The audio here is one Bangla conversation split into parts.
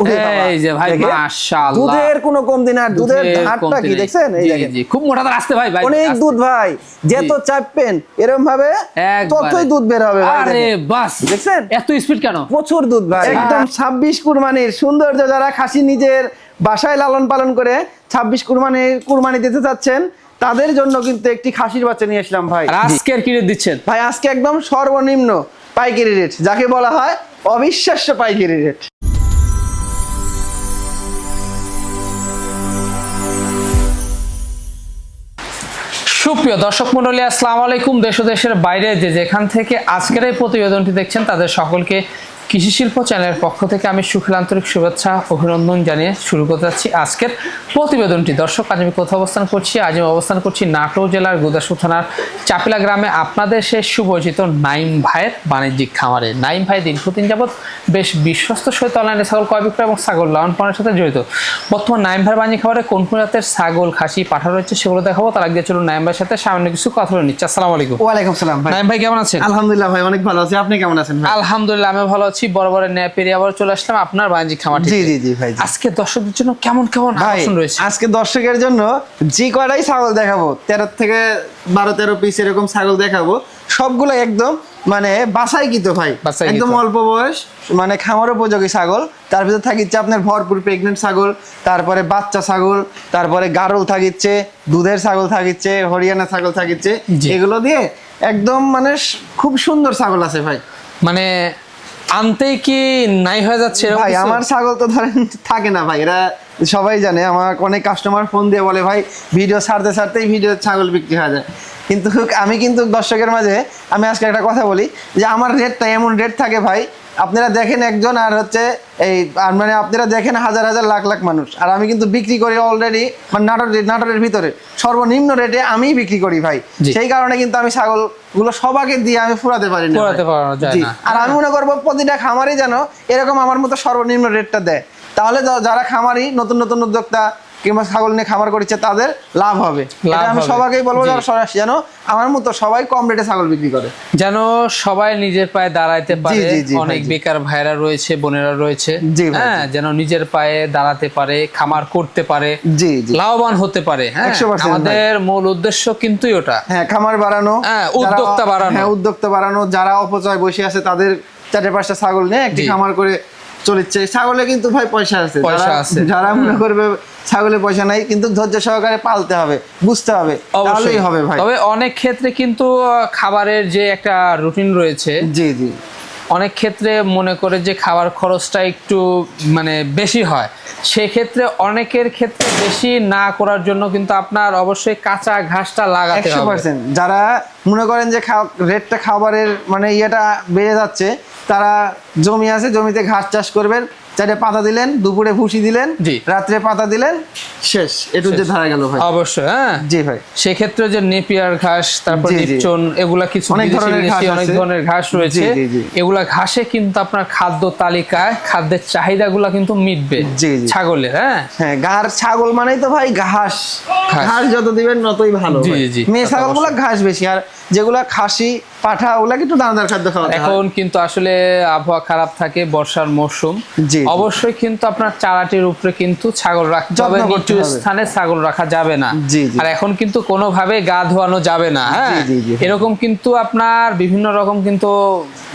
ওরে বাবা, এই যে ভাই মাশাআল্লাহ। দুধের কোনো কমতি না আর দুধের দুধের ধারটা কি দেখছেন? এই দেখেন। খুব মোটা তার আসতে ভাই ভাই অনেক দুধ ভাই চাপবেন এরকম ভাবে ততই দুধ বের হবে ভাই আরে বাস দেখছেন? এত স্পিড কেন? প্রচুর দুধ ভাই একদম। কুরবানির সৌন্দর্য যারা খাসি নিজের বাসায় লালন পালন করে ছাব্বিশ কুরবানির কুরবানি দিতে চাচ্ছেন তাদের জন্য কিন্তু একটি খাসির বাচ্চা নিয়ে আসলাম ভাই। আজকের কিনে দিচ্ছেন? ভাই আজকে একদম সর্বনিম্ন পাইকারি রেট যাকে বলা হয় অবিশ্বাস্য পাইকারি রেট সুপ্রিয় দর্শক মন্ডলী আসসালামু আলাইকুম। দেশ দেশের বাইরে যে যেখান থেকে আজকের এই প্রতিবেদনটি দেখছেন, তাদের সকলকে কৃষি শিল্প চ্যানেলের পক্ষ থেকে আমি সুখের আন্তরিক শুভেচ্ছা অভিনন্দন জানিয়ে শুরু করতে যাচ্ছি আজকের প্রতিবেদনটি। দর্শক আজ আমি কোথাও অবস্থান করছি? আজ আমি অবস্থান করছি নাটোর জেলার গুদাসু থানার চাপিলা গ্রামে। আপনাদের সে সুপরিচিত নাইম ভাইয়ের বাণিজ্যিক খামারে। নাইম ভাই দীর্ঘদিন যাবৎ বেশ বিশ্বস্ত সহিত অনলাইনে ছাগল ক্রয় বিক্রয় এবং ছাগল লালন পালনের সাথে জড়িত। বর্তমান নাইম ভাইয়ের বাণিজ্যিক খামারে কোন কোন জাতের ছাগল খাসি পাঠা রয়েছে সেগুলো দেখাবো। তার আগে চলুন নাইম ভাইয়ের সাথে সামান্য কিছু কথা বলে নিচ্ছি। আসসালামু আলাইকুম। ওয়ালাইকুম সালাম ভাই। নাইম ভাই কেমন আছেন? আলহামদুলিল্লাহ ভাই অনেক ভালো আছি। আপনি কেমন আছেন ভাই? আলহামদুলিল্লাহ আমি ভালো আছি। বড় বড় ন্যায় পেরিয়ে আবার চলে আসলাম আপনার বাণিজ্যিক খামার জি জি জি ভাই। আজকে দর্শকদের জন্য কেমন কেমন আকর্ষণ রয়েছে আজকে দর্শকের জন্য যে কয়টাই ছাগল দেখাবো তেরো থেকে বারো তেরো পিস এরকম ছাগল দেখাবো সবগুলো একদম মানে বাসাই কিতো ভাই। একদম অল্প বয়স মানে খামার উপযোগী ছাগল তার ভিতর থাকিচ্ছে আপনার ভরপুর প্রেগনেন্ট ছাগল তারপরে বাচ্চা ছাগল তারপরে গারল থাকিচ্ছে দুধের ছাগল থাকিচ্ছে হরিয়ানা ছাগল থাকিচ্ছে। এগুলো দিয়ে একদম মানে খুব সুন্দর ছাগল আছে ভাই মানে আনতেই কি নাই হয়ে যাচ্ছে ভাই আমার ছাগল তো ধরেন থাকে না ভাই এরা সবাই জানে আমার অনেক কাস্টমার ফোন দিয়ে বলে ভাই ভিডিও ছাড়তে ছাড়তেই ভিডিও ছাগল বিক্রি হয়ে যায়। কিন্তু আমি কিন্তু দর্শকের মাঝে আমি আজকে একটা কথা বলি যে আমার রেটটা এমন রেট থাকে ভাই আপনারা দেখেন একজন আর হচ্ছে এই আর মানে আপনারা দেখেন হাজার হাজার লাখ লাখ মানুষ। আর আমি কিন্তু বিক্রি করি অলরেডি মানে নাটোর নাটোরের ভিতরে। সর্বনিম্ন রেটে আমিই বিক্রি করি ভাই। সেই কারণে কিন্তু আমি ছাগলগুলো সবাকে দিয়ে আমি ফুরাতে পারি। না। আর আমি মনে করব প্রতিটা খামারই যেন এরকম আমার মতো সর্বনিম্ন রেটটা দেয়। তাহলে যারা খামারি নতুন নতুন উদ্যোক্তা কিংবা ছাগল নিয়ে খামার করছে তাদের লাভ হবে। এটা আমি। সবাইকেই বলব যারা সরাসরি যেন আমার মতো সবাই কম রেটে ছাগল বিক্রি করে। যেন সবাই নিজের পায়ে দাঁড়াইতে পারে। অনেক বেকার ভাইরা রয়েছে বোনেরা রয়েছে। হ্যাঁ যেন নিজের পায়ে দাঁড়াতে পারে খামার করতে পারে জি জি। লাভবান হতে পারে। হ্যাঁ আমাদের মূল উদ্দেশ্য কিন্তু ওটা হ্যাঁ খামার বাড়ানো হ্যাঁ, উদ্যোক্তা বাড়ানো। হ্যাঁ উদ্যোক্তা বাড়ানো যারা অপচয় বসে আছে তাদের চারটে পাঁচটা ছাগল নিয়ে একটি খামার করে চলেছে ছাগলে কিন্তু ভাই পয়সা আছে। পয়সা যারা- আছে। যারা মনে করবে ছাগলে পয়সা নাই কিন্তু ধৈর্য সহকারে পালতে হবে বুঝতে হবে। তাহলেই হবে ভাই। তবে অনেক ক্ষেত্রে কিন্তু খাবারের যে একটা রুটিন রয়েছে জি জি। অনেক ক্ষেত্রে মনে করে যে খাবার খরচটা একটু মানে বেশি হয়। সেক্ষেত্রে অনেকের ক্ষেত্রে বেশি না করার জন্য কিন্তু আপনার অবশ্যই কাঁচা ঘাসটা লাগাতে হবে। যারা মনে করেন যে রেটটা খাবারের মানে ইয়েটা বেড়ে যাচ্ছে তারা জমি আছে জমিতে ঘাস চাষ করবেন চারটে পাতা দিলেন দুপুরে ভুসি দিলেন রাত্রে পাতা দিলেন শেষ। এটু যে ধারা গেল ভাই। অবশ্যই হ্যাঁ? জি ভাই। সেক্ষেত্রে যে নেপিয়ার ঘাস তারপর। নিপচন এগুলা কিছু অনেক ধরনের ঘাস অনেক ধরনের ঘাস রয়েছে। এগুলা ঘাসে কিন্তু আপনার খাদ্য তালিকায় খাদ্যের চাহিদাগুলা কিন্তু মিটবে। ছাগলের হ্যাঁ? হ্যাঁ গার ছাগল মানেই তো ভাই ঘাস। ঘাস। ঘাস যত দিবেন ততই ভালো মেয়ে তা তো ছাগলগুলা ঘাস বেশি আর যেগুলা খাসি পাঠা ওগুলা একটু দানাদার খাদ্য খাওয়া এখন কিন্তু আসলে আবহাওয়া খারাপ থাকে বর্ষার মৌসুম। অবশ্যই কিন্তু আপনার চারাটির উপরে কিন্তু ছাগল রাখতে হবে নিচু স্থানে ছাগল রাখা যাবে না। আর এখন কিন্তু কোনোভাবে গা ধোয়ানো যাবে না হ্যাঁ। এরকম কিন্তু আপনার বিভিন্ন রকম কিন্তু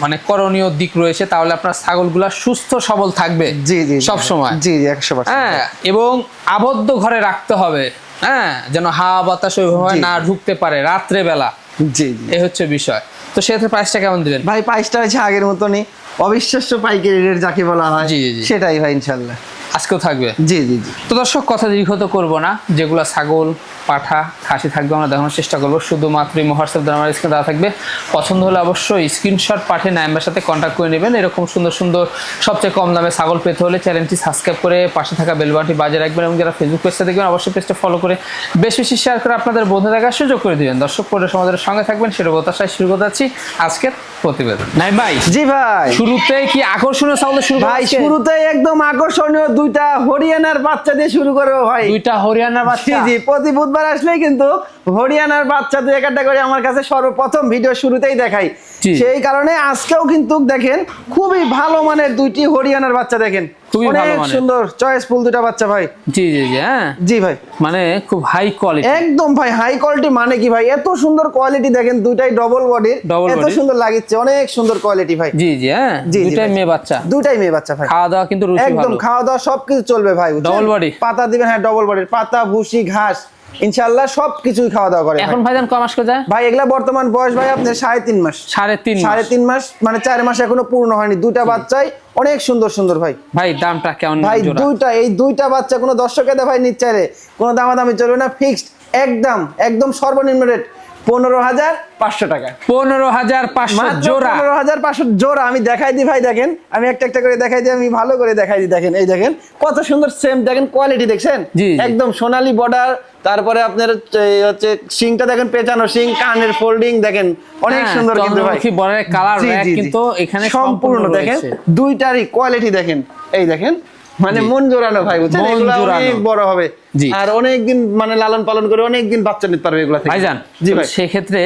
মানে করণীয় দিক রয়েছে তাহলে আপনার ছাগলগুলা সুস্থ সবল থাকবে জি জি সব সময় জি জি একশো পার্সেন্ট। হ্যাঁ এবং আবদ্ধ ঘরে রাখতে হবে হ্যাঁ? যেন হাওয়া বাতাস ওইভাবে না ঢুকতে পারে রাত্রে বেলা জি এ এই হচ্ছে বিষয়। তো সেক্ষেত্রে প্রাইসটা কেমন দিবেন? ভাই পাইসটা হচ্ছে আগের মতনই। অবিশ্বাস্য পাইকারি রেট যাকে বলা হয়। সেটাই ভাই ইনশাল্লাহ। আজকেও থাকবে? জি জি জি। তো দর্শক কথা দীর্ঘত করব না। যেগুলো ছাগল পাঠা খাসি থাকবে আমরা দেখানোর চেষ্টা করব। শুধুমাত্র হোয়াটসঅ্যাপ দ্বারা আমার স্ক্রিনে দেওয়া থাকবে। পছন্দ হলে অবশ্যই স্ক্রিনশট পাঠিয়ে নাইম্বার সাথে কন্ট্যাক্ট করে নেবেন। এরকম সুন্দর সুন্দর সবচেয়ে কম দামে ছাগল পেতে হলে চ্যানেলটি সাবস্ক্রাইব করে পাশে থাকা বেলবানটি বাজে রাখবেন এবং যারা ফেসবুক পেজটা দেখবেন অবশ্যই পেজটা ফলো করে বেশ বেশি শেয়ার করে আপনাদের বন্ধু দেখার সুযোগ করে দিবেন। দর্শক পরে সমাজের সঙ্গে থাকবেন। সেটা প্রত্যাশায় শুরু করতে যাচ্ছি আজকের প্রতিবেদন। নাই ভাই জি ভাই। শুরুতেই কি আকর্ষণীয় ছাগল শুরু ভাই আজকে? শুরুতে একদম আকর্ষণীয় দুইটা হরিয়ানার বাচ্চা দিয়ে শুরু করব ভাই। দুইটা হরিয়ানার বাচ্চা? জি প্রতি বুধবার আসলেই কিন্তু হরিয়ানার বাচ্চা দিয়ে একটা করে আমার কাছে সর্বপ্রথম ভিডিও শুরুতেই দেখাই। সেই কারণে আজকেও কিন্তু দেখেন খুবই ভালো মানের দুইটি হরিয়ানার বাচ্চা দেখেন। খুবই ভালো দুটা বাচ্চা ভাই। জি জি জি হ্যাঁ? জি ভাই। মানে খুব হাই কোয়ালিটি একদম ভাই হাই কোয়ালিটি মানে কি ভাই? এত সুন্দর কোয়ালিটি দেখেন দুইটাই ডবল বডির এত সুন্দর লাগিচ্ছে অনেক সুন্দর কোয়ালিটি ভাই। জি জি হ্যাঁ? জি, জি, দুটাই মেয়ে বাচ্চা। দুটাই মেয়ে বাচ্চা ভাই। খাওয়া দাওয়া কিন্তু রুচি একদম খাওয়া দাওয়া সবকিছু চলবে ভাই? Double body? পাতা দিবেন হ্যাঁ ডবল বডির পাতা ভুসি ঘাস ইনশাআল্লাহ সবকিছুই খাওয়া দাওয়া করে এখন ভাইজান ক মাস করে যায়? ভাই এগুলা বর্তমান বয়স ভাই আপনার সাড়ে তিন মাস। সাড়ে তিন মাস। সাড়ে তিন মাস মানে চার মাস এখনও পূর্ণ হয়নি। দুটা বাচ্চাই অনেক সুন্দর সুন্দর ভাই। ভাই দামটা কেমন ভাই দুইটা এই দুইটা বাচ্চা কোনো দর্শকে ভাই নিচ্ছে রে। কোনো দামাদামি চলবে না ফিক্সড একদম একদম সর্বনিম্ন রেট পনেরো হাজার পাঁচশো টাকা। পনেরো হাজার পাঁচশো জোড়া। পনেরো হাজার পাঁচশো জোড়া। আমি দেখাই দিই ভাই দেখেন। আমি একটা একটা করে দেখাই দিই আমি ভালো করে দেখাই দিই দেখেন। এই দেখেন কত সুন্দর সেম দেখেন কোয়ালিটি দেখছেন। একদম সোনালী বর্ডার তারপরে আপনার হচ্ছে- সিংটা দেখেন পেঁচানো সিং কানের ফোল্ডিং দেখেন অনেক হ্যাঁ, সুন্দর কিন্তু ভাই। বর্ডারের কালার। কিন্তু এখানে সম্পূর্ণ দেখেন দুইটারই কোয়ালিটি দেখেন। এই দেখেন মানে মন জোরানো ভাই বুঝছেন? মন এগুলা অনেক বড় হবে। আর অনেকদিন মানে লালন পালন করে অনেকদিন বাচ্চা নিতে পারবে এগুলা থেকে। ভাইজান জি ভাই। সেক্ষেত্রে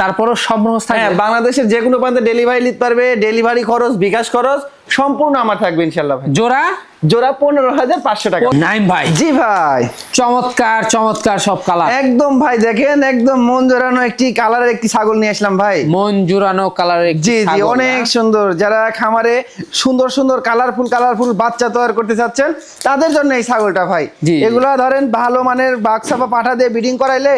তারপরও সম্পূর্ণ হ্যাঁ বাংলাদেশের যে কোনো প্রান্তে ডেলিভারি নিতে পারবে ডেলিভারি খরচ বিকাশ খরচ সম্পূর্ণ আমার থাকবে ইনশাল্লাহ ভাই। জোড়া? জোড়া পনেরো হাজার পাঁচশো টাকা। নাইম ভাই। জি ভাই। চমৎকার চমৎকার সব কালার। একদম ভাই দেখেন একদম মন জোড়ানো একটি কালারের একটি ছাগল নিয়ে আসলাম ভাই। মন জুড়ানো কালারের জি জি অনেক সুন্দর। যারা খামারে সুন্দর সুন্দর কালারফুল কালারফুল বাচ্চা তৈরি করতে চাচ্ছেন তাদের জন্য এই ছাগলটা ভাই। এগুলা ধরেন ভালো মানের বাক্সাপা পাঠা দিয়ে ব্রিডিং করাইলে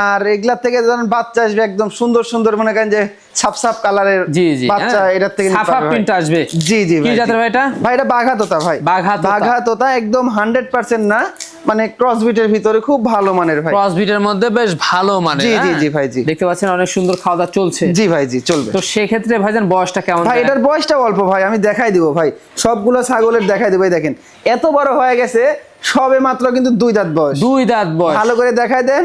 আর এগুলার থেকে ধরেন বাচ্চা আসবে একদম সুন্দর সুন্দর মনে করেন যে সাপ কালারের জি জি। বাচ্চা হ্যাঁ। থেকে ভাই। প্রিন্ট আসবে। জি জি কি জাতের ভাই এটা? ভাই এটা বাঘা তোতা ভাই। বাঘা বাঘা তোতা একদম হান্ড্রেড পার্সেন্ট না মানে ক্রস বিটের ভিতরে খুব ভালো মানের ভাই। ক্রস বিটের মধ্যে বেশ ভালো মানে জি, জি, জি, ভাই, জি। দেখতে পাচ্ছেন অনেক সুন্দর খাওয়া দাওয়া চলছে। জি ভাই জি চলবে। তো সেক্ষেত্রে ভাইজান বয়সটা কেমন ভাই এটার বয়সটা অল্প ভাই আমি দেখাই দিব ভাই। সবগুলো ছাগলের দেখাই দিব দেখেন। এত বড় হয়ে গেছে সবে মাত্র কিন্তু দুই দাঁত বয়স। দুই দাঁত বয়স। ভালো করে দেখাই দেন।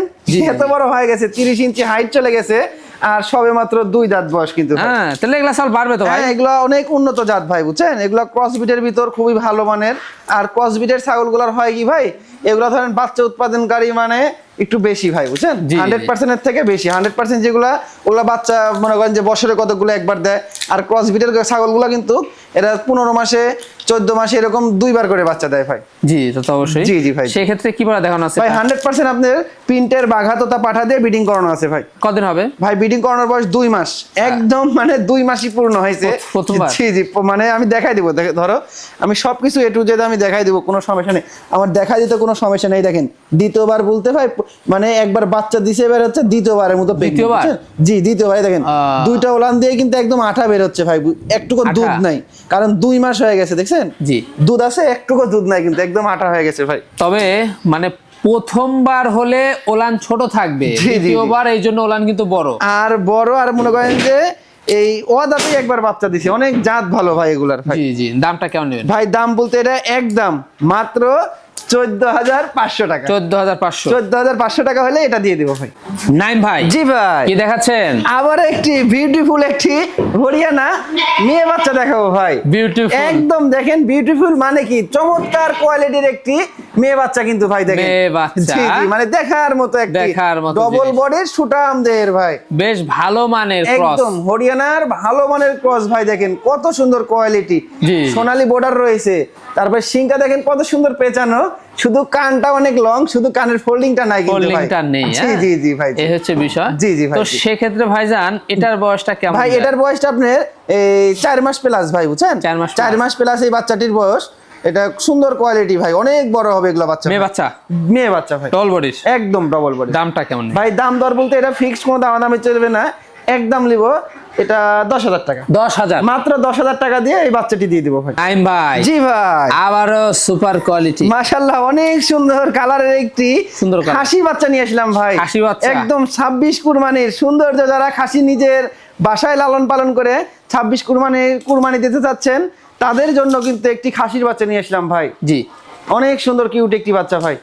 এত বড় হয়ে গেছে তিরিশ ইঞ্চি হাইট চলে গেছে আর সবে মাত্র দুই দাঁত বয়স কিন্তু হ্যাঁ তাহলে এগুলা সাল বাড়বে তো ভাই? হ্যাঁ এগুলো অনেক উন্নত জাত ভাই বুঝছেন? এগুলো ক্রস বিটের ভিতর খুবই ভালো মানের। আর ক্রস বিটের ছাগলগুলোর হয় কি ভাই? এগুলো ধরেন বাচ্চা উৎপাদনকারী মানে একটু বেশি ভাই বুঝছেন। হান্ড্রেড পার্সেন্টের থেকে বেশি। হান্ড্রেড পার্সেন্ট যেগুলো ওগুলো বাচ্চা মনে করেন যে বছরে কতগুলো একবার দেয় আর ক্রস বিটের ছাগলগুলো কিন্তু এরা পনেরো মাসে চোদ্দ মাসে এরকম দুইবার করে বাচ্চা দেয় ভাই। জি তো অবশ্যই। জি, জি, ভাই, জি। সেক্ষেত্রে কি বলা দেখানো আছে? ভাই হান্ড্রেড পার্সেন্ট আপনার প্রিন্টের বাঘা তোতা পাঠা দিয়ে বিডিং করানো আছে ভাই। কদিন হবে? ভাই বিডিং করানোর বয়স দুই মাস। একদম মানে দুই মাসই পূর্ণ হয়েছে? জি জি মানে আমি দেখাই দিব ধরো আমি সবকিছু এ টু জেড আমি দেখাই দিব কোনো সমস্যা নেই। আমার দেখা দিতে কোনো সমস্যা নেই দেখেন। দ্বিতীয়বার বলতে ভাই মানে একবার বাচ্চা দিছে বের হচ্ছে দ্বিতীয়বারের মতো দ্বিতীয়বার? জি দ্বিতীয়বার দেখেন দুইটা ওলান দিয়ে কিন্তু একদম আঠা বের হচ্ছে ভাই একটুকু দুধ নাই কারণ দুই মাস হয়ে গেছে দেখছেন? জি। দুধ আছে একটুকু দুধ নাই কিন্তু একদম আঠা হয়ে গেছে ভাই। তবে মানে প্রথমবার হলে ওলান ছোট থাকবে। দ্বিতীয়বার এই জন্য ওলান কিন্তু বড়। আর বড় আর মনে করেন যে এই ওয়াদাতেই একবার বাচ্চা দিছে অনেক জাত ভালো ভাই এগুলার ভাই। জি জি দামটা কেমন নেবেন? ভাই দাম বলতে এটা একদম মাত্র চোদ্দ হাজার পাঁচশো টাকা। চোদ্দ হাজার পাঁচশো। চোদ্দ হাজার পাঁচশো টাকা হলে এটা দিয়ে দিব ভাই। নাইন ভাই জি ভাই। কি দেখাচ্ছেন? আবার একটি বিউটিফুল একটি হরিয়ানা মেয়ে বাচ্চা দেখাবো ভাই। বিউটিফুল একদম দেখেন বিউটিফুল মানে কি? চমৎকার কোয়ালিটির একটি মেয়ে বাচ্চা কিন্তু ভাই দেখেন। মেয়ে বাচ্চা। জি জি মানে দেখার মতো একটি দেখার মতো ডবল। বডির সুটাম দেহের ভাই। বেশ ভালো মানের ক্রস একদম হরিয়ানার ভালো মানের ক্রস ভাই দেখেন কত সুন্দর কোয়ালিটি। সোনালী বর্ডার রয়েছে তারপর সিংটা দেখেন কত সুন্দর পেঁচানো। শুধু কানটা অনেক লং শুধু কানের ফোল্ডিংটা নাই কিন্তু ভাই। ফোল্ডিংটা নেই জি হ্যাঁ? জি জি ভাই। এই হচ্ছে বিষয়। জি, জি, ভাই, তো জি। সেক্ষেত্রে ভাইজান এটার বয়সটা কেমন ভাই এটার বয়সটা আপনার এই চার মাস প্লাস ভাই বুঝছেন? চার মাস চার মাস প্লাস এই বাচ্চাটির বয়স এটা সুন্দর কোয়ালিটি ভাই অনেক বড় হবে এগুলো বাচ্চা মেয়ে বাচ্চা? মেয়ে বাচ্চা ভাই। টল বডি একদম ডবল বডি দামটা কেমন? ভাই দাম দর বলতে এটা ফিক্সড কোনো দামাদামি চলবে না। একদম নিব এটা দশ হাজার টাকা। দশ হাজার। মাত্র দশ হাজার টাকা দিয়ে এই বাচ্চাটি দিয়ে দিব ভাই। ভাই জি ভাই। আবারও সুপার কোয়ালিটি। মাশাল্লাহ অনেক সুন্দর কালারের একটি সুন্দর। খাসি বাচ্চা নিয়ে আসলাম ভাই। খাসি বাচ্চা। একদম ছাব্বিশ কুরবানির সৌন্দর্য যারা খাসি নিজের বাসায় লালন পালন করে ছাব্বিশ কুরবানির কুরবানি দিতে চাচ্ছেন তাদের জন্য কিন্তু একটি খাসির বাচ্চা নিয়ে আসলাম ভাই। জি। অনেক সুন্দর কিউট একটি বাচ্চা ভাই।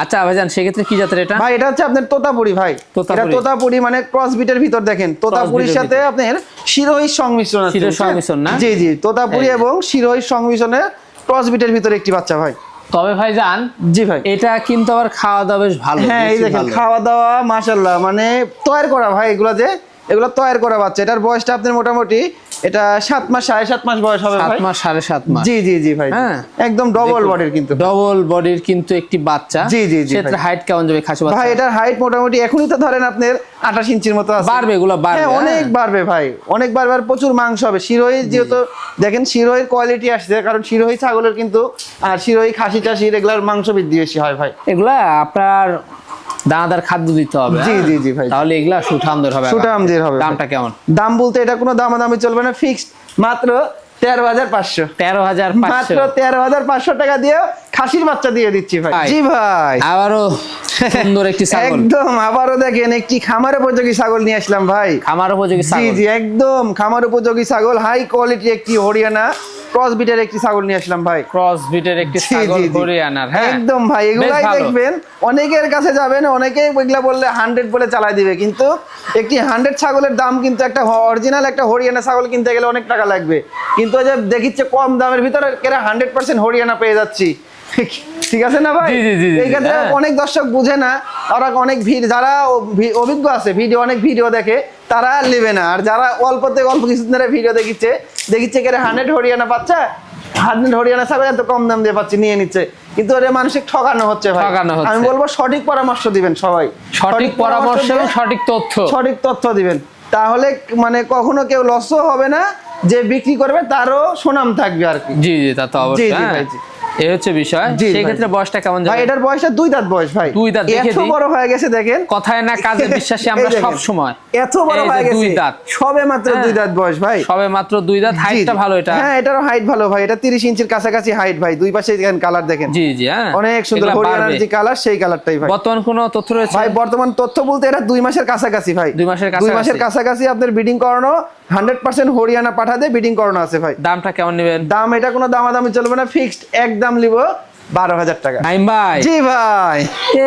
আচ্ছা ভাইজান সেক্ষেত্রে কি জাতের এটা? ভাই এটা হচ্ছে আপনার তোতাপুরি ভাই। এটা তোতাপুরি মানে ক্রস বিটের ভিতর দেখেন। তোতাপুরির সাথে আপনার শিরোহির সংমিশ্রণ আছে শিরোহির সংমিশ্রণ না? জি জি তোতাপুরি এবং শিরোহির সংমিশ্রণে ক্রস বিটের ভিতরে একটি বাচ্চা ভাই। তবে ভাইজান জি ভাই। এটা কিন্তু আবার খাওয়া দাওয়া বেশ ভালো হ্যাঁ এই দেখেন খাওয়া দাওয়া মাশাল্লাহ মানে তৈরি করা ভাই এগুলো যে এগুলো তৈরি করা বাচ্চা। এটার বয়সটা আপনার মোটামুটি এটা সাত মাস সাড়ে সাত মাস বয়স হবে সাত মাস সাড়ে সাত মাস। জি জি জি ভাই। হ্যাঁ। একদম ডবল বডির কিন্তু। ডবল বডির কিন্তু একটি বাচ্চা। জি, জি, জি, ভাই। হাইট কেমন যাবে খাসি বাচ্চা? ভাই এটার হাইট মোটামুটি এখনই তো ধরেন আপনার আঠাশ ইঞ্চির মতো আছে। বাড়বে এগুলো বাড়বে হ্যাঁ, অনেক হ্যাঁ। বাড়বে ভাই। অনেক বাড়বে আর প্রচুর মাংস হবে। শিরোহির যেহেতু দেখেন শিরোহির কোয়ালিটি আসছে কারণ শিরোহি ছাগলের কিন্তু আর শিরোহি খাসি টাসি রেগুলার মাংস বৃদ্ধি বেশি হয় ভাই। এগুলা আপনার দানাদার খাদ্য দিতে হবে জি, হ্যাঁ? জি, জি, ভাই। তাহলে এগুলা সুঠামদের হবে সুঠামদের হবে, দামটা কেমন? দাম বলতে এটা কোনো দামাদামি চলবে না ফিক্সড মাত্র তেরো হাজার পাঁচশো। তেরো হাজার মাত্র তেরো হাজার পাঁচশো টাকা দিয়ে খাসির বাচ্চা দিয়ে দিচ্ছি ভাই। ভাই। জি ভাই। আবারও সুন্দর একটি ছাগল। একদম আবারও দেখেন একটি খামার উপযোগী ছাগল নিয়ে আসলাম ভাই। খামার উপযোগী জি জি একদম খামার উপযোগী ছাগল হাই কোয়ালিটি একটি হরিয়ানা। ক্রস বিটের একটি ছাগল নিয়ে আসলাম ভাই। ক্রস বিটের একটি ছাগল ঘুরে আনার হরিয়ানার হ্যাঁ? একদম ভাই এগুলাই দেখবেন অনেকের কাছে যাবেন অনেকেই এগুলা বললে হান্ড্রেড বলে চালাই দিবে কিন্তু একটি হান্ড্রেড ছাগলের দাম কিন্তু একটা অরিজিনাল একটা হরিয়ানা ছাগল কিনতে গেলে অনেক টাকা লাগবে। কিন্তু ওই যে দেখিচ্ছে কম দামের ভিতরে কেরা হান্ড্রেড পার্সেন্ট হরিয়ানা পেয়ে যাচ্ছি। ঠিক আছে না ভাই? এই ক্ষেত্রে হ্যাঁ। অনেক দর্শক বুঝে না ওরা অনেক ভিড় যারা অভিজ্ঞ আছে ভিডিও অনেক ভিডিও দেখে তারা নেবে না। আর যারা অল্পতে অল্প কিছু ধরে ভিডিও দেখিচ্ছে দেখিচ্ছে কেরে হান্ড্রেড হরিয়ানা বাচ্চা হান্ড্রেড হরিয়ানা ছাগল এত কম দাম দিয়ে পাচ্ছি নিয়ে নিচ্ছে। কিন্তু ওরে মানুষিক ঠকানো হচ্ছে ভাই। ঠকানো হচ্ছে। আমি বলব সঠিক পরামর্শ দিবেন সবাই। সঠিক পরামর্শ এবং সঠিক তথ্য। সঠিক তথ্য দিবেন। তাহলে মানে কখনো কেউ লসও হবে না যে বিক্রি করবে তারও সুনাম থাকবে আর কি। জি জি তা তো অবশ্যই জি, হ্যাঁ। এই হচ্ছে বিষয়। সেই ক্ষেত্রে বয়সটা কেমন ভাই এটার বয়সটা দুই দাঁত বয়স ভাই। দুই দাঁত, দেখে এত দিই। বড় হয়ে গেছে দেখেন। কথায় না কাজে বিশ্বাসী আমরা সব সময়। এত বড় হয়ে দুই দাঁত। সবে মাত্র হ্যাঁ। দুই দাঁত বয়স ভাই। সবে মাত্র দুই দাঁত। হাইটটা ভালো এটা। হ্যাঁ এটারও হাইট ভালো ভাই। এটা তিরিশ ইঞ্চির কাছাকাছি হাইট ভাই। দুই পাশে দেখেন কালার দেখেন। জি জি হ্যাঁ। অনেক সুন্দর হরিয়ানার যে কালার সেই কালারটাই ভাই। বর্তমান কোনো তথ্য রয়েছে? ভাই বর্তমান তথ্য বলতে এটা দুই মাসের কাছাকাছি ভাই। দুই মাসের দুই কাছাকাছি। মাসের কাছাকাছি। আপনার বিডিং করানো হান্ড্রেড পার্সেন্ট হরিয়ানা পাঠাতে বিডিং করানো আছে ভাই। দামটা কেমন নেবেন? দাম এটা কোনো দামাদামি চলবে না। ফিক্সড একদম নিব বারো হাজার টাকা। নাইম ভাই। জি ভাই। এ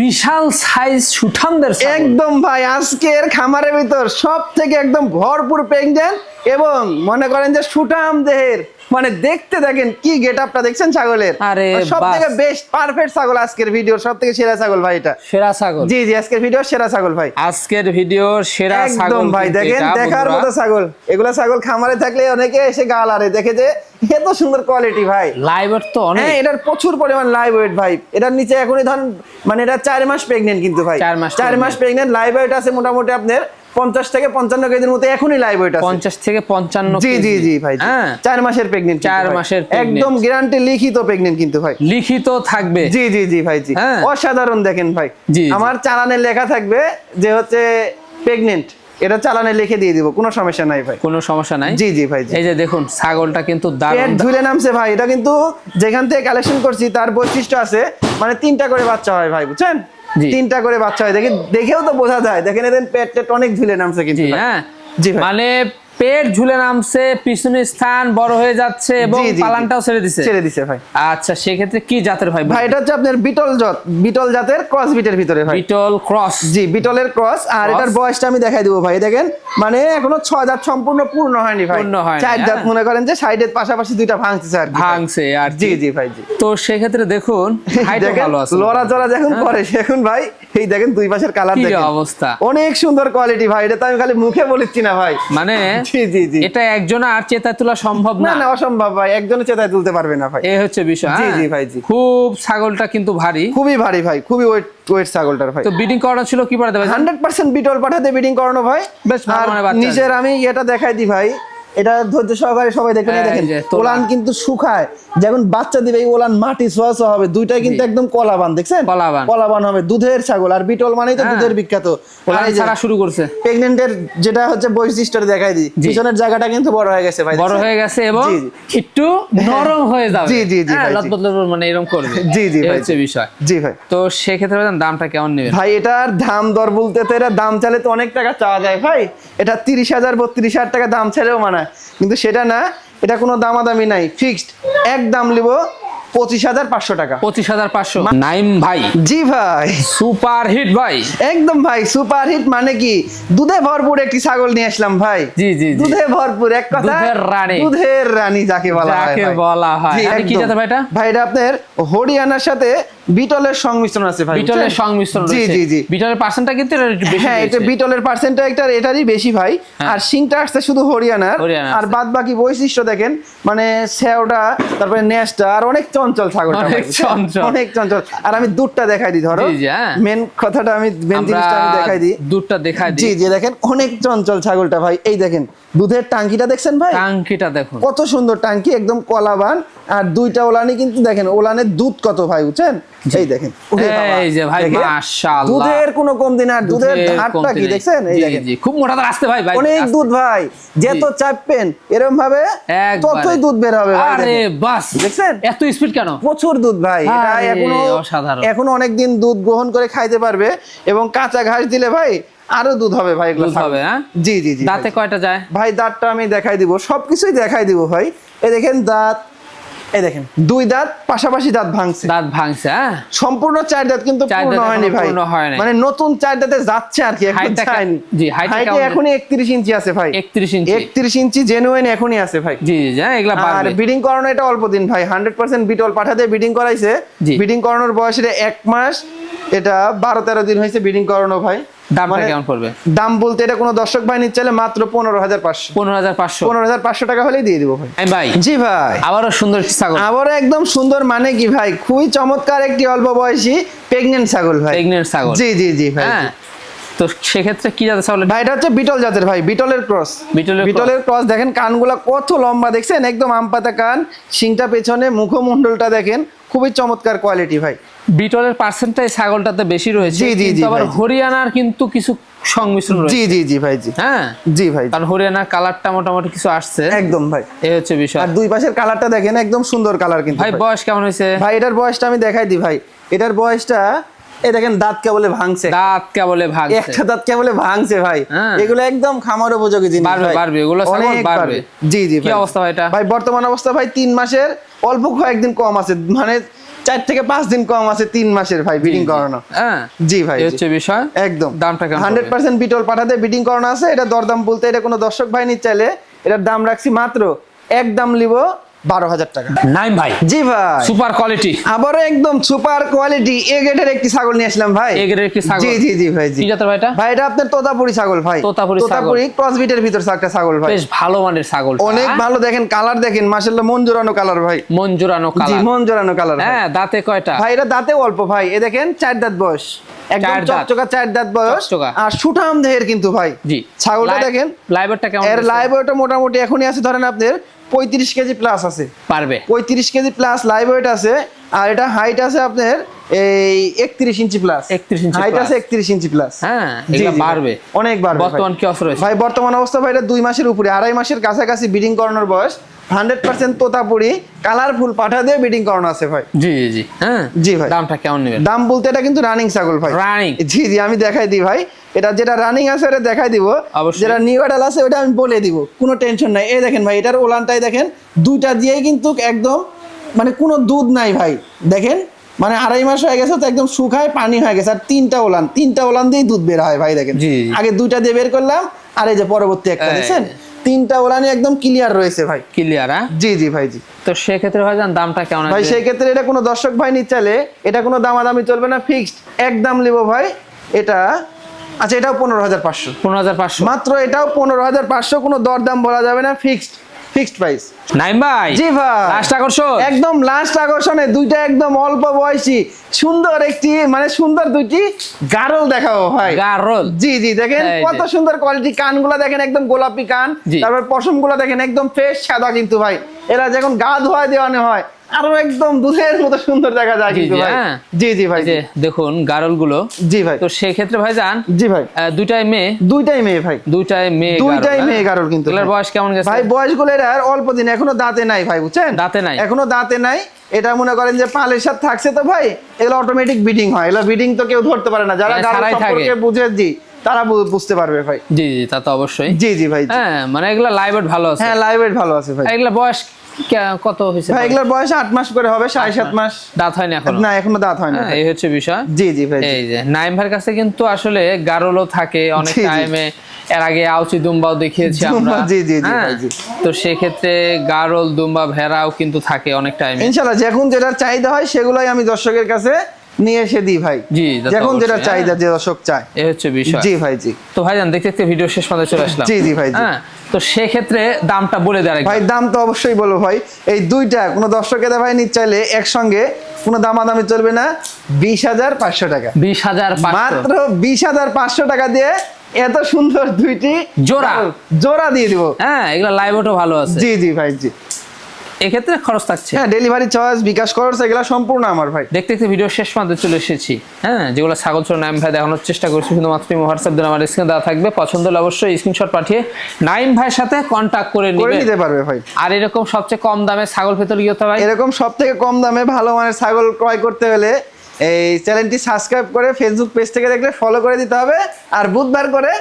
বিশাল সাইজ সুঠামদের। একদম ভাই আজকের খামারের ভিতর সব থেকে একদম ভরপুর প্রেগনেন্ট এবং মনে করেন যে সুঠাম দেহের মানে দেখতে দেখেন কি গেট আপটা দেখছেন ছাগলের? আরে সব থেকে বেস্ট পারফেক্ট ছাগল আজকের ভিডিওর সব থেকে সেরা ছাগল ভাই এটা। সেরা ছাগল। জি জি আজকের ভিডিও সেরা ছাগল ভাই। আজকের ভিডিওর সেরা ছাগল একদম ভাই দেখেন দেখার মতো ছাগল। এগুলা ছাগল খামারে থাকলে অনেকে এসে গাল আরে দেখে যে এত সুন্দর কোয়ালিটি ভাই। লাইভের তো অনেক। হ্যাঁ এটার প্রচুর পরিমাণ লাইভ ওয়েট ভাই। এটার নিচে এখনই ধরেন মানে এটা চার মাস প্রেগনেন্ট কিন্তু ভাই। চার মাস চার মাস প্রেগনেন্ট লাইভ ওয়েট আছে মোটামুটি আপনার পঞ্চাশ থেকে পঞ্চান্ন কেজির মতো এখনই লাইভ ওয়েট আছে। পঞ্চাশ থেকে পঞ্চান্ন জি জি জি ভাই হ্যাঁ। চার মাসের প্রেগনেন্ট চার মাসের একদম গ্যারান্টি লিখিত প্রেগনেন্ট কিন্তু ভাই। লিখিত থাকবে। জি জি জি ভাই জি। হ্যাঁ। অসাধারণ দেখেন ভাই। আমার চালানে লেখা থাকবে যে হচ্ছে প্রেগনেন্ট এটা চালানে লিখে দিয়ে দিব কোনো সমস্যা নাই ভাই। কোনো সমস্যা নাই? জি জি ভাই এই যে দেখুন ছাগলটা কিন্তু দারুণ ঝুলে নামছে ভাই। এটা কিন্তু যেখান থেকে কালেকশন করছি তার বৈশিষ্ট্য আছে মানে তিনটা করে বাচ্চা হয় ভাই বুঝছেন। তিনটা করে বাচ্চা হয়। দেখি দেখেও তো বোঝা যায়। দেখেন এদের পেট টেট অনেক ঝুলে নামছে কিন্তু হ্যাঁ। মানে পেট ঝুলে নামছে পিছনের স্থান বড় হয়ে যাচ্ছে এবং। পালানটাও ছেড়ে দিছে। ছেড়ে দিছে ভাই। আচ্ছা সেক্ষেত্রে কি জাতের ভাই? ভাই এটা হচ্ছে আপনার বিটল জাত বিটল জাতের ক্রস বিটের ভিতরে ভাই। বিটল ক্রস জি বিটলের ক্রস আর এটার বয়সটা আমি দেখাই দিব ভাই দেখেন মানে এখনও ছয় দাঁত সম্পূর্ণ পূর্ণ হয়নি ভাই। পূর্ণ হয়নি, চার দাঁত হ্যাঁ। মনে করেন যে সাইডের পাশাপাশি দুইটা ভাঙছে আর। ভাঙছে আর জি জি ভাই জি। তো সেক্ষেত্রে দেখুন হাইটও ভালো আছে। লড়া চড়া যখন করে এখন ভাই এই দেখেন দুই পাশের কালার কি দেখেন। অবস্থা। অনেক সুন্দর কোয়ালিটি ভাই এটা তো আমি খালি মুখে বলেছি না ভাই। মানে জি জি জি। এটা একজন আর চেতা তোলা সম্ভব না না? অসম্ভব ভাই একজনে চেতায় তুলতে পারবে না ভাই। এ হচ্ছে বিষয়। জি, হ্যাঁ? জি ভাই, জি। খুব ছাগলটা কিন্তু ভারী। খুবই ভারী ভাই খুবই ওয়েট ওয়েট ছাগলটার ভাই। তো বিডিং করানো ছিল কি পাঠাতে ভাই? হান্ড্রেড পার্সেন্ট বিটল পাঠাতে বিডিং করানো ভাই। বেশ ভালো মানে বাচ্চা। নিচের আমি এটা দেখাই দিই ভাই এটা ধৈর্য সহকারে সবাই এই এই দেখেন ওলান কিন্তু শুকায়। যখন বাচ্চা দিবে এই ওলান মাটি ছোঁয়া হবে। দুইটাই কিন্তু একদম কলাবান দেখছেন? কলাবান। কলাবান হবে দুধের ছাগল। আর বিটল মানেই তো হ্যাঁ। দুধের বিখ্যাত। ওলান ছাড়া শুরু করছে। প্রেগনেন্টের যেটা হচ্ছে বৈশিষ্ট্য দেখাই দিই। পিছনের জায়গাটা কিন্তু বড় হয়ে গেছে ভাই বড় হয়ে গেছে এবং। একটু নরম হয়ে যাবে। জি, জি, জি, হ্যাঁ, লটপট মানে এরকম করবে। জি, জি, ভাই, হচ্ছে বিষয়। জি ভাই। তো সেক্ষেত্রে দামটা কেমন নেবেন? ভাই এটার দাম দর বলতে তো এটা দাম চালে তো অনেক টাকা চাওয়া যায় ভাই। এটা তিরিশ হাজার বত্রিশ হাজার টাকা দাম চাইলেও মানায়। কিন্তু সেটা না এটা কোনো দামাদামি নাই ফিক্সড এক দাম নিব পঁচিশ হাজার পাঁচশো টাকা। পঁচিশ হাজার পাঁচশো। নাইম ভাই। জি ভাই। সুপার হিট ভাই। একদম ভাই সুপার হিট মানে কি? দুধে ভরপুর একটি ছাগল নিয়ে আসলাম ভাই। জি, জি। দুধে ভরপুর এক কথা দুধের রানী। দুধের রানী যাকে বলা হয় যাকে বলা হয়। কি জাতের ভাই এটা? ভাই এটা আপনার হরিয়ানার সাথে বিটলের সংমিশ্রণ আছে ভাই বিটলের সংমিশ্রণ জি জি জি। বিটলের পার্সেন্টটা কিন্তু একটু বেশি হ্যাঁ এটা বিটলের পার্সেন্টটা একটা এটারই বেশি ভাই। হ্যাঁ। আর সিংটা আসছে শুধু হরিয়ানার আর বাদ বাকি বৈশিষ্ট্য দেখেন মানে সেওটা তারপরে নেসটা আর অনেক চঞ্চল ছাগলটা অনেক চঞ্চল। অনেক চঞ্চল। আর আমি দুধটা দেখাই দিই ধরো। জি, জি, হ্যাঁ। মেন কথাটা আমি মেন জিনিসটা আমি দেখাই দিই। দুধটা দেখাই জি দিই। জি দেখেন অনেক চঞ্চল ছাগলটা ভাই। এই দেখেন দুধের টাঙ্কিটা দেখছেন ভাই? টাঙ্কিটা দেখুন। কত সুন্দর টাঙ্কি একদম কলাবান। আর দুইটা ওলানি কিন্তু দেখেন ওলানের দুধ কত ভাই বুঝছেন? এই দেখেন। এই যে ভাই মাশাআল্লাহ। দুধের কোনো কমতি না আর দুধের ধারটা কি দেখছেন? এই দেখেন। জি, খুব মোটা তার আসতে ভাই ভাই। অনেক দুধ ভাই যত চাপবেন এরকম ভাবে ততই দুধ বের হবে ভাই আরে বাস। দেখছেন? এত স্পিড কেন? প্রচুর দুধ ভাই এটা এখনও অসাধারণ। এখনও অনেকদিন দুধ গ্রহণ করে খাইতে পারবে এবং কাঁচা ঘাস দিলে ভাই আরও দুধ হবে ভাই এগুলো দুধ হবে, হ্যাঁ? জি জি জি দাঁতে কয়টা যায়? ভাই দাঁতটা আমি দেখাই দিব সবকিছুই দেখাই দিব ভাই। এই দেখেন দাঁত এই দেখেন দুই দাঁত পাশাপাশি দাঁত ভাঙছে। দাঁত ভাঙছে হ্যাঁ? সম্পূর্ণ চার দাঁত কিন্তু পূর্ণ হয়নি ভাই। মানে নতুন চার দাঁতে যাচ্ছে আর কি এখন যায়নি জি, হাইট এখনই একত্রিশ ইঞ্চি আছে ভাই। 31 ইঞ্চি। একত্রিশ ইঞ্চি জেনুইন এখনই আছে ভাই। জি জি হ্যাঁ এগুলা আর ব্রিডিং বিডিং করানো এটা অল্প দিন ভাই। হান্ড্রেড পার্সেন্ট বিটল পাঠাতে বিডিং করাইছে। ব্রিডিং বিডিং করানোর বয়স এটা এক মাস। এটা বারো তেরো দিন হয়েছে বিডিং করানো ভাই। দামটা মানে কেমন পড়বে? দাম বলতে এটা কোনো দর্শক ভাই নিচ্ছে চাইলে মাত্র পনেরো হাজার পাঁচশো। পনেরো হাজার পাঁচশো? পনেরো হাজার পাঁচশো টাকা হলেই দিয়ে দিব ভাই। ভাই জি ভাই। আবারও সুন্দর ছাগল। আবার একদম সুন্দর মানে কি ভাই? খুবই চমৎকার একটি অল্প বয়সী প্রেগনেন্ট ছাগল ভাই। প্রেগনেন্ট ছাগল। জি জি জি ভাই। হ্যাঁ তো সেক্ষেত্রে কি জাতের ছাগল? ভাই এটা হচ্ছে বিটল জাতের ভাই বিটলের ক্রস। বিটলের বিটলের ক্রস দেখেন কানগুলা কত লম্বা দেখছেন? একদম আম পাতা কান শিংটা পেছনে মুখমণ্ডলটা দেখেন খুবই চমৎকার কোয়ালিটি ভাই। বিটলের পার্সেন্টটাই ছাগলটাতে বেশি রয়েছে জি, জি, জি, আবার হরিয়ানার কিন্তু কিছু সংমিশ্রণ রয়েছে। জি জি জি ভাই জি। হ্যাঁ? জি ভাই। কারণ হরিয়ানার কালারটা মোটামুটি কিছু আসছে। একদম ভাই। এই হচ্ছে বিষয়। আর দুই পাশের কালারটা দেখেন একদম সুন্দর কালার কিন্তু ভাই। বয়স কেমন হয়েছে? ভাই এটার বয়সটা আমি দেখাই দিই ভাই। এটার বয়সটা এই দেখেন দাঁত কেবলে ভাঙছে। দাঁত কেবলে ভাগছে একটা দাঁত কেবলে ভাঙছে ভাই। হ্যাঁ। এগুলো একদম খামার উপযোগী জিনিস ভাই। বাড়বে, এগুলো অনেক বাড়বে। জি জি কি। অবস্থা ভাই এটা? ভাই বর্তমান অবস্থা ভাই তিন মাসের অল্প কয়েকদিন কম আছে। মানে চার থেকে পাঁচ দিন কম আছে তিন মাসের ভাই বিডিং করানো। হ্যাঁ জি ভাই। হচ্ছে বিষয়। একদম। দামটা হান্ড্রেড পার্সেন্ট বিটল পাঠাতে বিডিং করানো আছে এটা দরদাম বলতে এটা কোনো দর্শক ভাই নিচ্ছে চাইলে এটার দাম রাখছি মাত্র এক দাম লিব বারো হাজার টাকা। নাইম ভাই জি ভাই। Super quality. আবারও একদম সুপার কোয়ালিটি এ একটি ছাগল নিয়ে আসলাম ভাই। এ একটি ছাগল। জি জি জি ভাই জি। জাতের ভাই এটা? ভাই এটা আপনার তোতাপুরি ছাগল ভাই। তোতাপুরি ছাগল। তোতাপুরি ক্রস বিটের ভিতর একটা ছাগল ভাই। বেশ ভালো মানের ছাগল অনেক ভালো দেখেন কালার দেখেন মাশাআল্লাহ মন জোরানো কালার ভাই। মন জোরানো জি কালার মন জোরানো কালার হ্যাঁ দাঁতে কয়টা? ভাই এটা দাঁতে অল্প ভাই। এ দেখেন চার দাঁত বয়স। একদম। চকচকা চার দাঁত বয়স। আর সুঠাম দেহের কিন্তু ভাই। জি। ছাগলটা দেখেন। লাইভারটা কেমন এর রয়েছে? লাইভ ওয়েটটা মোটামুটি এখনই আছে ধরেন আপনার পঁয়ত্রিশ কেজি প্লাস আছে। পারবে। পঁয়ত্রিশ কেজি প্লাস লাইভ ওয়েট আছে আর এটা হাইট আছে আপনার এই একত্রিশ ইঞ্চি প্লাস 31 ইঞ্চি হাইট আছে একত্রিশ ইঞ্চি প্লাস হ্যাঁ বাড়বে। অনেক বাড়বে বর্তমান কি রয়েছে? ভাই বর্তমান অবস্থা ভাই এটা দুই মাসের উপরে আড়াই মাসের কাছাকাছি বিডিং করানোর বয়স। হান্ড্রেড পার্সেন্ট তোতাপুরি কালারফুল পাঠা দিয়ে বিডিং করানো আছে ভাই। জি জি হ্যাঁ? জি ভাই। দামটা কেমন নেবেন? দাম বলতে এটা কিন্তু রানিং ছাগল ভাই। Running? জি জি আমি দেখাই দিই ভাই। এটা যেটা রানিং আছে এটা দেখাই দিব। যেটা নিউ অ্যাডাল আছে ওটা আমি বলে দিব। কোনো টেনশন নাই। এই দেখেন ভাই এটার ওলানটাই দেখেন। দুইটা দিয়েই কিন্তু একদম মানে কোনো দুধ নাই ভাই। দেখেন মানে আড়াই মাস হয়ে গেছে তো একদম শুকায় পানি হয়ে গেছে। আর তিনটা ওলান তিনটা ওলান দিয়েই দুধ বের হয় ভাই দেখেন। আগে দুইটা দিয়ে বের করলাম আর এই যে পরবর্তী একটা। দেখছেন? তিনটা ওলানি একদম ক্লিয়ার রয়েছে ভাই। ক্লিয়ার হ্যাঁ? জি জি ভাই জি। তো সেক্ষেত্রে ভাই জান দামটা কেমন ভাই সেক্ষেত্রে সেই ক্ষেত্রে এটা কোনো দর্শক ভাই নি চাইলে এটা কোনো দামাদামি চলবে না ফিক্সড একদম নিব ভাই এটা আচ্ছা এটাও পনেরো হাজার পাঁচশো। পনেরো হাজার পাঁচশো। মাত্র এটাও পনেরো হাজার পাঁচশো কোনো দরদাম বলা যাবে না ফিক্সড ফিক্সড প্রাইস। নাইম ভাই জি ভাই। লাস্ট আকর্ষণ। একদম লাস্ট আকর্ষণে দুইটা একদম অল্প বয়সী সুন্দর একটি মানে সুন্দর দুইটি গারল দেখাও হয়। গারল। জি জি দেখেন কত সুন্দর কোয়ালিটি কানগুলা দেখেন একদম গোলাপি কান তারপর পশমগুলা দেখেন একদম ফ্রেশ সাদা কিন্তু ভাই। এরা যখন গা ধোয়া দেওয়ানো হয় আরও একদম দুধের মতো সুন্দর দেখা যায় কিন্তু ভাই। হ্যাঁ। জি জি ভাই। দেখুন গারলগুলো জি ভাই। তো সেক্ষেত্রে ভাই যান জি ভাই। দুইটাই মেয়ে। দুইটাই মেয়ে ভাই। দুইটাই মেয়ে দুইটাই মেয়ে হ্যাঁ? গারল কিন্তু ভাই। বয়স কেমন গেছে? ভাই বয়সগুলো এর অল্প দিন এখনও দাঁতে নাই ভাই বুঝছেন? দাঁতে নাই? এখনও দাঁতে নাই। এটা মনে করেন যে পালের সাথে থাকছে তো ভাই এগুলো অটোমেটিক বিডিং হয়। এগুলো বিডিং তো কেউ ধরতে পারে না। যারা মানে গাড়ি সম্পর্কে বুঝে জি তারা বুঝতে পারবে ভাই। জি জি তা তো অবশ্যই। জি জি ভাই হ্যাঁ মানে এগুলা লাইভ ভালো আছে। হ্যাঁ লাইভ ভালো আছে ভাই। এগুলা বয়স কত হয়েছে? ভাই এগুলোর বয়স 8 মাস করে হবে সাড়ে সাত মাস। দাঁত হয়নি এখনও? না এখনও দাঁত হয়নি। হ্যাঁ, এই হচ্ছে বিষয়। জি জি ভাই এই যে নাইম ভাইয়ের কাছে কিন্তু আসলে গারলও থাকে অনেক। টাইমে। এর আগে আউচি দুম্বাও দেখিয়েছি আমরা। জি, জি, হ্যাঁ? জি। তো সেক্ষেত্রে গারল দুম্বা ভেড়াও কিন্তু থাকে অনেক টাইমে। ইনশাআল্লাহ যখন যেটার চাহিদা হয় সেগুলোই আমি দর্শকের কাছে নিয়ে এসে দিই ভাই। জি, যখন যেটা চাহিদা যে দর্শক চায়। এই হচ্ছে বিষয়। জি ভাই জি। তো ভাইজান দেখতে দেখতে ভিডিও শেষ পর্যন্ত চলে আসলাম। জি, জি, ভাই, জি। হ্যাঁ তো সেক্ষেত্রে দামটা বলে ভাই দাম তো অবশ্যই বলব ভাই। এই দুইটা কোনো দর্শকের ভাই নিতে চাইলে একসঙ্গে কোনো দামাদামি চলবে না। বিশ হাজার পাঁচশো টাকা। বিশ হাজার মাত্র বিশ হাজার পাঁচশো টাকা দিয়ে এত সুন্দর দুইটি জোড়া। জোড়া দিয়ে দিব। হ্যাঁ এগুলো লাইভও ভালো আছে। জি জি ভাই জি। এক্ষেত্রে খরচ থাকছে। হ্যাঁ ডেলিভারি চার্জ বিকাশ খরচ এগুলো সম্পূর্ণ আমার ভাই। দেখতে দেখতে ভিডিও শেষ পর্যন্ত চলে এসেছি। হ্যাঁ যেগুলো ছাগল চোর নাইম ভাই দেখানোর চেষ্টা করছি শুধুমাত্র হোয়াটসঅ্যাপ দিন আমার স্ক্রিনে দেওয়া থাকবে। পছন্দ হলে অবশ্যই স্ক্রিনশট পাঠিয়ে নাইম ভাইয়ের সাথে কন্ট্যাক্ট করে করে নিতে পারবে ভাই। আর এরকম সবচেয়ে কম দামে ছাগল ভেতর গিয়ে ভাই এরকম সব থেকে কম দামে ভালো মানের ছাগল ক্রয় করতে হলে এই চ্যানেলটি সাবস্ক্রাইব করে ফেসবুক পেজ থেকে দেখলে ফলো করে দিতে হবে। আর বুধবার করে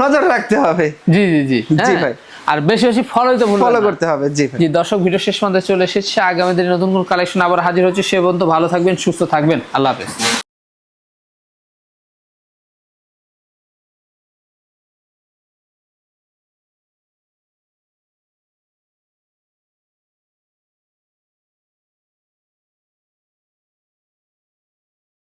নজর রাখতে হবে। জি জি জি। জি হ্যাঁ। ভাই। আর বেশি বেশি ফলো ভুলবেন ফলো করতে হবে জি জি দর্শক ভিডিও শেষ পর্যন্ত চলে এসেছে। আগামী দিনে নতুন কোন কালেকশন আবার হাজির হচ্ছে। সে পর্যন্ত ভালো থাকবেন সুস্থ থাকবেন। আল্লাহ হাফেজ।